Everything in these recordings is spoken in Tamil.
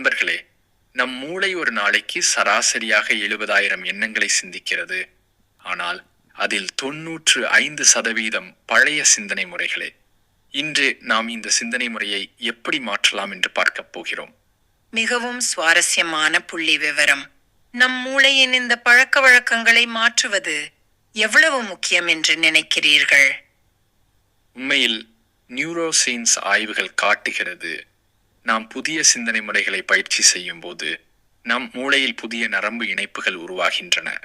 நண்பர்களே நம் மூளை ஒரு நாளைக்கு சராசரியாக எழுபதாயிரம் எண்ணங்களை சிந்திக்கிறது. ஆனால் அதில் தொன்னூற்று ஐந்து சதவீதம் பழைய சிந்தனை முறைகளே. இன்று நாம் இந்த சிந்தனை முறையை எப்படி மாற்றலாம் என்று பார்க்கப் போகிறோம். மிகவும் சுவாரஸ்யமான புள்ளி விவரம். நம் மூளையின் இந்த பழக்க வழக்கங்களை மாற்றுவது எவ்வளவு முக்கியம் என்று நினைக்கிறீர்கள்? உண்மையில் நியூரோசைன்ஸ் ஆய்வுகள் காட்டுகிறது. நாம் புதிய சிந்தனை முறைகளை பயிற்சி செய்யும் போது நம் மூளையில் புதிய நரம்பு இணைப்புகள் உருவாகின்றன.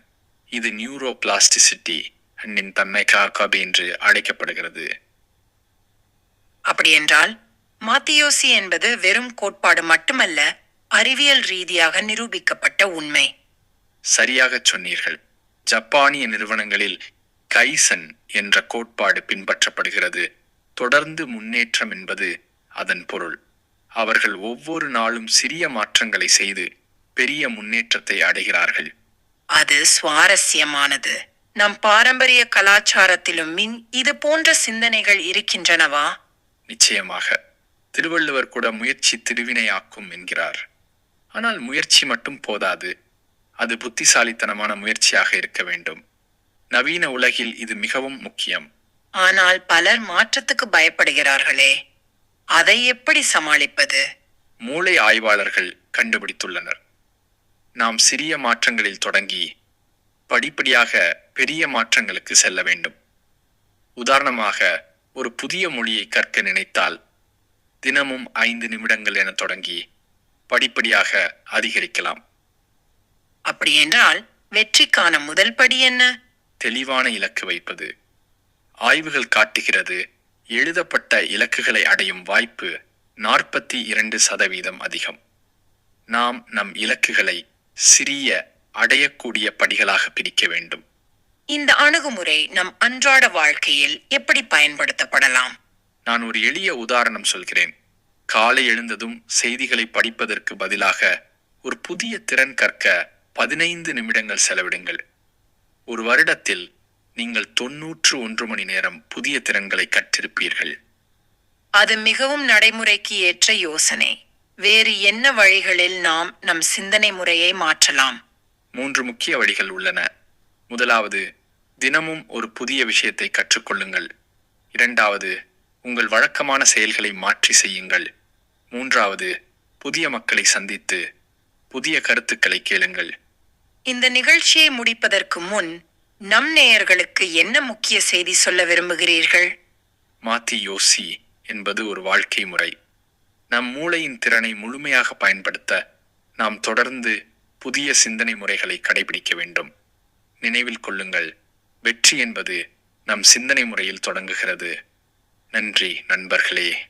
இது நியூரோ பிளாஸ்டிசிட்டி அண்ணின் தன்மை காக்காபி என்று அழைக்கப்படுகிறது. அப்படியென்றால் மாத்தியோசி என்பது வெறும் கோட்பாடு மட்டுமல்ல அறிவியல் ரீதியாக நிரூபிக்கப்பட்ட உண்மை. சரியாகச் சொன்னீர்கள். ஜப்பானிய நிறுவனங்களில் கைசன் என்ற கோட்பாடு பின்பற்றப்படுகிறது. தொடர்ந்து முன்னேற்றம் என்பது அதன் பொருள். அவர்கள் ஒவ்வொரு நாளும் சிறிய மாற்றங்களை செய்து பெரிய முன்னேற்றத்தை அடைகிறார்கள். அது சுவாரஸ்யமானது. நம் பாரம்பரிய கலாச்சாரத்திலும் மின் இது போன்ற சிந்தனைகள் இருக்கின்றனவா? நிச்சயமாக. திருவள்ளுவர் கூட முயற்சி திருவினையாக்கும் என்கிறார். ஆனால் முயற்சி மட்டும் போதாது. அது புத்திசாலித்தனமான முயற்சியாக இருக்க வேண்டும். நவீன உலகில் இது மிகவும் முக்கியம். ஆனால் பலர் மாற்றத்துக்கு பயப்படுகிறார்களே. அதை எப்படி சமாளிப்பது? மூளை ஆய்வாளர்கள் கண்டுபிடித்துள்ளனர். நாம் சிறிய மாற்றங்களில் தொடங்கி படிப்படியாக பெரிய மாற்றங்களுக்கு செல்ல வேண்டும். உதாரணமாக ஒரு புதிய மொழியை கற்க நினைத்தால் தினமும் ஐந்து நிமிடங்கள் என தொடங்கி படிப்படியாக அதிகரிக்கலாம். அப்படியென்றால் வெற்றிக்கான முதல் படி என்ன? தெளிவான இலக்கு வைப்பது. ஆய்வுகள் காட்டுகிறது எழுதப்பட்ட இலக்குகளை அடையும் வாய்ப்பு நாற்பத்தி இரண்டு சதவீதம் அதிகம். நாம் நம் இலக்குகளை சிறிய அடையக்கூடிய படிகளாக பிரிக்க வேண்டும். இந்த அணுகுமுறை நம் அன்றாட வாழ்க்கையில் எப்படி பயன்படுத்தப்படலாம்? நான் ஒரு எளிய உதாரணம் சொல்கிறேன். காலை எழுந்ததும் செய்திகளை படிப்பதற்கு பதிலாக ஒரு புதிய திறன் கற்க பதினைந்து நிமிடங்கள் செலவிடுங்கள். ஒரு வருடத்தில் நீங்கள் தொன்னூற்று ஒன்று மணி நேரம் புதிய திறன்களை கற்றிருப்பீர்கள். அது மிகவும் நடைமுறைக்கு ஏற்ற யோசனை. வேறு என்ன வழிகளில் நாம் நம் சிந்தனை முறையை மாற்றலாம்? மூன்று முக்கிய வழிகள் உள்ளன. முதலாவது தினமும் ஒரு புதிய விஷயத்தை கற்றுக்கொள்ளுங்கள். இரண்டாவது உங்கள் வழக்கமான செயல்களை மாற்றி செய்யுங்கள். மூன்றாவது புதிய மக்களை சந்தித்து புதிய கருத்துக்களை கேளுங்கள். இந்த நிகழ்ச்சியை முடிப்பதற்கு முன் நம் நேயர்களுக்கு என்ன முக்கிய செய்தி சொல்ல விரும்புகிறீர்கள்? மாத்தி யோசி என்பது ஒரு வாழ்க்கை முறை. நம் மூளையின் திறனை முழுமையாக பயன்படுத்த நாம் தொடர்ந்து புதிய சிந்தனை முறைகளை கடைபிடிக்க வேண்டும். நினைவில் கொள்ளுங்கள் வெற்றி என்பது நம் சிந்தனை முறையில் தொடங்குகிறது. நன்றி நண்பர்களே.